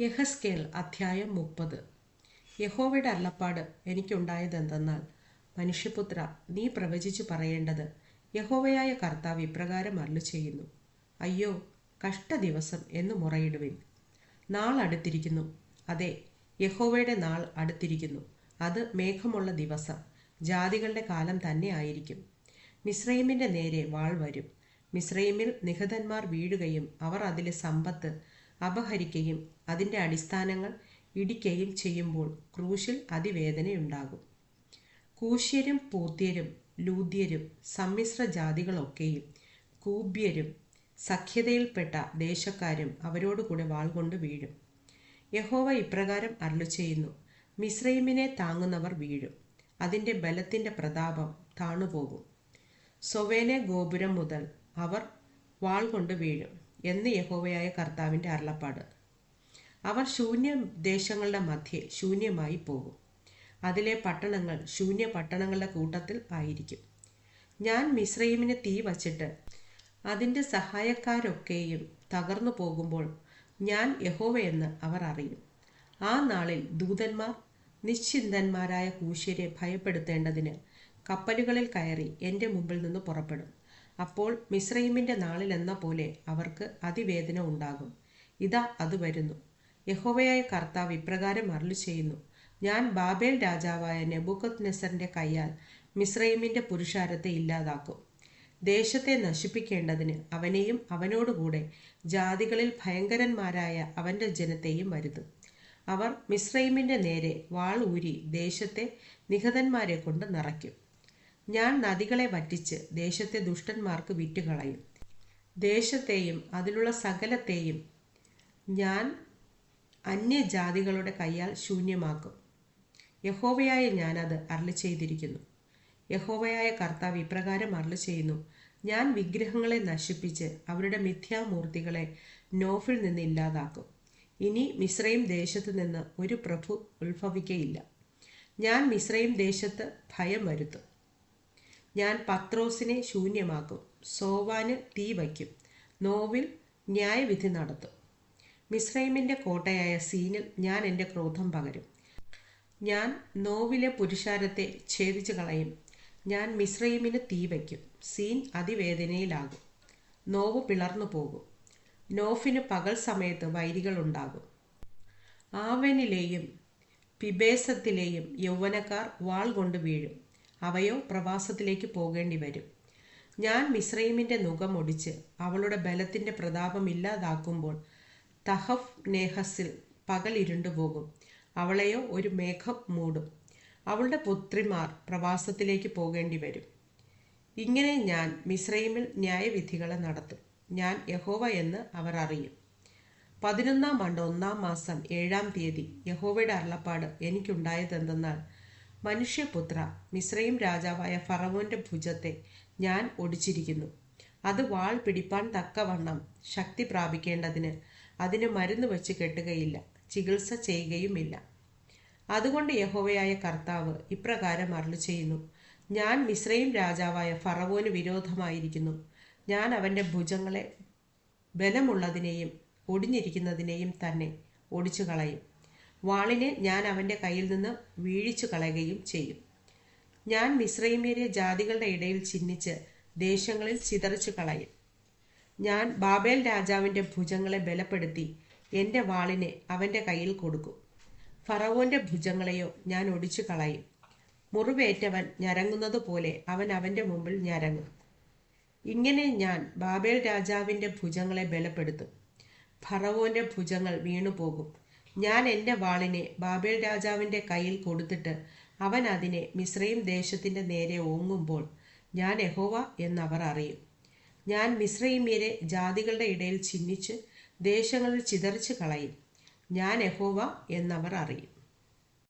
യഹസ്കേൽ അധ്യായം മുപ്പത്. യഹോവയുടെ അരുളപ്പാട് എനിക്കുണ്ടായതെന്തെന്നാൽ മനുഷ്യപുത്ര നീ പ്രവചിച്ചു പറയേണ്ടത് യഹോവയായ കർത്താവ് ഇപ്രകാരം അല്ലു ചെയ്യുന്നു അയ്യോ കഷ്ടദിവസം എന്ന് മുറയിടുവിൻ. നാൾ അടുത്തിരിക്കുന്നു. അതെ യഹോവയുടെ നാൾ അടുത്തിരിക്കുന്നു. അത് മേഘമുള്ള ദിവസം. ജാതികളുടെ കാലം തന്നെ ആയിരിക്കും. മിശ്രൈമിന്റെ നേരെ വാൾ വരും. മിശ്രൈമിൽ നിഹതന്മാർ വീഴുകയും അവർ അതിലെ സമ്പത്ത് അപഹരിക്കുകയും അതിന്റെ അടിസ്ഥാനങ്ങൾ ഇടിക്കുകയും ചെയ്യുമ്പോൾ ക്രൂശിൽ അതിവേദനയുണ്ടാകും. കൂശ്യരും പൂത്യരും ലൂദ്യരും സമ്മിശ്ര ജാതികളൊക്കെയും കൂബ്യരും സഖ്യതയിൽപ്പെട്ട ദേശക്കാരും അവരോടുകൂടെ വാൾ കൊണ്ട് വീഴും. യഹോവ ഇപ്രകാരം അരുളു ചെയ്യുന്നു മിസ്രൈമിനെ താങ്ങുന്നവർ വീഴും അതിന്റെ ബലത്തിന്റെ പ്രതാപം താണുപോകും. സൊവേനെ ഗോപുരം മുതൽ അവർ വാൾ കൊണ്ട് വീഴും. എന്ന് യഹോവയായ കർത്താവിന്റെ അരുളപ്പാട്. അവർ ശൂന്യ ദേശങ്ങളുടെ മധ്യേ ശൂന്യമായി പോകും. അതിലെ പട്ടണങ്ങൾ ശൂന്യ പട്ടണങ്ങളുടെ കൂട്ടത്തിൽ ആയിരിക്കും. ഞാൻ മിശ്രൈമിന് തീ വച്ചിട്ട് അതിന്റെ സഹായക്കാരൊക്കെയും തകർന്നു പോകുമ്പോൾ ഞാൻ യഹോവയെന്ന് അവർ അറിയും. ആ നാളിൽ ദൂതന്മാർ നിശ്ചിന്തന്മാരായ കൂശ്യരെ ഭയപ്പെടുത്തേണ്ടതിന് കപ്പലുകളിൽ കയറി എന്റെ മുമ്പിൽ നിന്ന് പുറപ്പെടും. അപ്പോൾ മിശ്രൈമിന്റെ നാളിലെന്ന പോലെ അവർക്ക് അതിവേദന ഉണ്ടാകും. ഇതാ അത് വരുന്നു. യഹോവയായ കർത്താവ് ഇപ്രകാരം അരളി ചെയ്യുന്നു ഞാൻ ബാബേൽ രാജാവായ നെബുക്കത് നെസറിന്റെ കയ്യാൽ മിശ്രൈമിന്റെ പുരുഷാരത്തെ ഇല്ലാതാക്കും. ദേശത്തെ നശിപ്പിക്കേണ്ടതിന് അവനെയും അവനോടുകൂടെ ജാതികളിൽ ഭയങ്കരന്മാരായ അവന്റെ ജനത്തെയും വരുത്തും അവർ മിശ്രൈമിന്റെ നേരെ വാൾ ഊരി ദേശത്തെ നിഹതന്മാരെ കൊണ്ട് നിറയ്ക്കും. ഞാൻ നദികളെ വറ്റിച്ച് ദേശത്തെ ദുഷ്ടന്മാർക്ക് വിറ്റുകളയും. ദേശത്തെയും അതിലുള്ള സകലത്തെയും ഞാൻ അന്യജാതികളുടെ കൈയാൽ ശൂന്യമാക്കും. യഹോവയായ ഞാനത് അരളി ചെയ്തിരിക്കുന്നു യഹോവയായ കർത്താവ് ഇപ്രകാരം അരളി ചെയ്യുന്നു ഞാൻ വിഗ്രഹങ്ങളെ നശിപ്പിച്ച് അവരുടെ മിഥ്യാമൂർത്തികളെ നോഫിൽ നിന്ന് ഇല്ലാതാക്കും. ഇനി മിശ്രയും ദേശത്ത് നിന്ന് ഒരു പ്രഭു ഉത്ഭവിക്കയില്ല. ഞാൻ മിശ്രയും ദേശത്ത് ഭയം വരുത്തും. ഞാൻ പത്രോസിനെ ശൂന്യമാക്കും. സോവാന് തീ വയ്ക്കും. നോവിൽ ന്യായവിധി നടത്തും. മിശ്രൈമിന്റെ കോട്ടയായ സീനിൽ ഞാൻ എന്റെ ക്രോധം പകരും. ഞാൻ നോവിലെ പുരുഷാരത്തെ ഛേദിച്ചു കളയും ഞാൻ മിശ്രൈമിന് തീ വയ്ക്കും. സീൻ അതിവേദനയിലാകും. നോവ് പിളർന്നു പോകും. നോഫിന് പകൽ സമയത്ത് വൈരികളുണ്ടാകും. ആവനിലെയും പിബേസത്തിലെയും യൗവനക്കാർ വാൾ കൊണ്ട് വീഴും. അവയോ പ്രവാസത്തിലേക്ക് പോകേണ്ടി വരും. ഞാൻ മിശ്രൈമിന്റെ നുകം ഒടിച്ച് അവളുടെ ബലത്തിന്റെ പ്രതാപം ഇല്ലാതാക്കുമ്പോൾ തഹഫ് നേഹസിൽ പകൽ ഇരുണ്ടുപോകും അവളെയോ ഒരു മേഘം മൂടും. അവളുടെ പുത്രിമാർ പ്രവാസത്തിലേക്ക് പോകേണ്ടി വരും. ഇങ്ങനെ ഞാൻ മിശ്രൈമിൽ ന്യായവിധികളെ നടത്തും. ഞാൻ യഹോവ എന്ന് അവർ അറിയും. പതിനൊന്നാം ആണ്ട് ഒന്നാം മാസം ഏഴാം തീയതി യഹോവയുടെ അരുളപ്പാട് എനിക്കുണ്ടായതെന്തെന്നാൽ മനുഷ്യപുത്ര മിശ്രയും രാജാവായ ഫറവോന്റെ ഭുജത്തെ ഞാൻ ഒടിച്ചിരിക്കുന്നു. അത് വാൾ പിടിപ്പാൻ തക്കവണ്ണം ശക്തി പ്രാപിക്കേണ്ടതിന് അതിന് മരുന്ന് വെച്ച് കെട്ടുകയില്ല ചികിത്സ ചെയ്യുകയുമില്ല. അതുകൊണ്ട് യഹോവയായ കർത്താവ് ഇപ്രകാരം അരുളി ചെയ്യുന്നു ഞാൻ മിശ്രയും രാജാവായ ഫറവോന് വിരോധമായിരിക്കുന്നു. ഞാൻ അവന്റെ ഭുജങ്ങളെ ബലമുള്ളതിനെയും ഒടിഞ്ഞിരിക്കുന്നതിനെയും തന്നെ ഒടിച്ചു കളയും വാളിനെ ഞാൻ അവന്റെ കയ്യിൽ നിന്ന് വീഴിച്ചു കളയുകയും ചെയ്യും. ഞാൻ മിശ്രൈമേറിയ ജാതികളുടെ ഇടയിൽ ചിഹ്നിച്ച് ദേശങ്ങളിൽ ചിതറിച്ചു കളയും. ഞാൻ ബാബേൽ രാജാവിന്റെ ഭുജങ്ങളെ ബലപ്പെടുത്തി എന്റെ വാളിനെ അവന്റെ കയ്യിൽ കൊടുക്കും. ഫറവോന്റെ ഭുജങ്ങളെയോ ഞാൻ ഒടിച്ചു കളയും. മുറിവേറ്റവൻ ഞരങ്ങുന്നത് പോലെ അവൻ അവന്റെ മുമ്പിൽ ഞരങ്ങും. ഇങ്ങനെ ഞാൻ ബാബേൽ രാജാവിന്റെ ഭുജങ്ങളെ ബലപ്പെടുത്തും. ഫറവോന്റെ ഭുജങ്ങൾ വീണുപോകും. ഞാൻ എന്റെ വാളിനെ ബാബേൽ രാജാവിന്റെ കയ്യിൽ കൊടുത്തിട്ട് അവൻ അതിനെ മിശ്രയും ദേശത്തിന്റെ നേരെ ഓങ്ങുമ്പോൾ ഞാൻ യഹോവ എന്നവർ അറിയും. ഞാൻ മിശ്രയിമ്യരെ ജാതികളുടെ ഇടയിൽ ചിഹ്നിച്ച് ദേശങ്ങളിൽ ചിതറിച്ച് കളയും. ഞാൻ യഹോവ എന്നവർ അറിയും.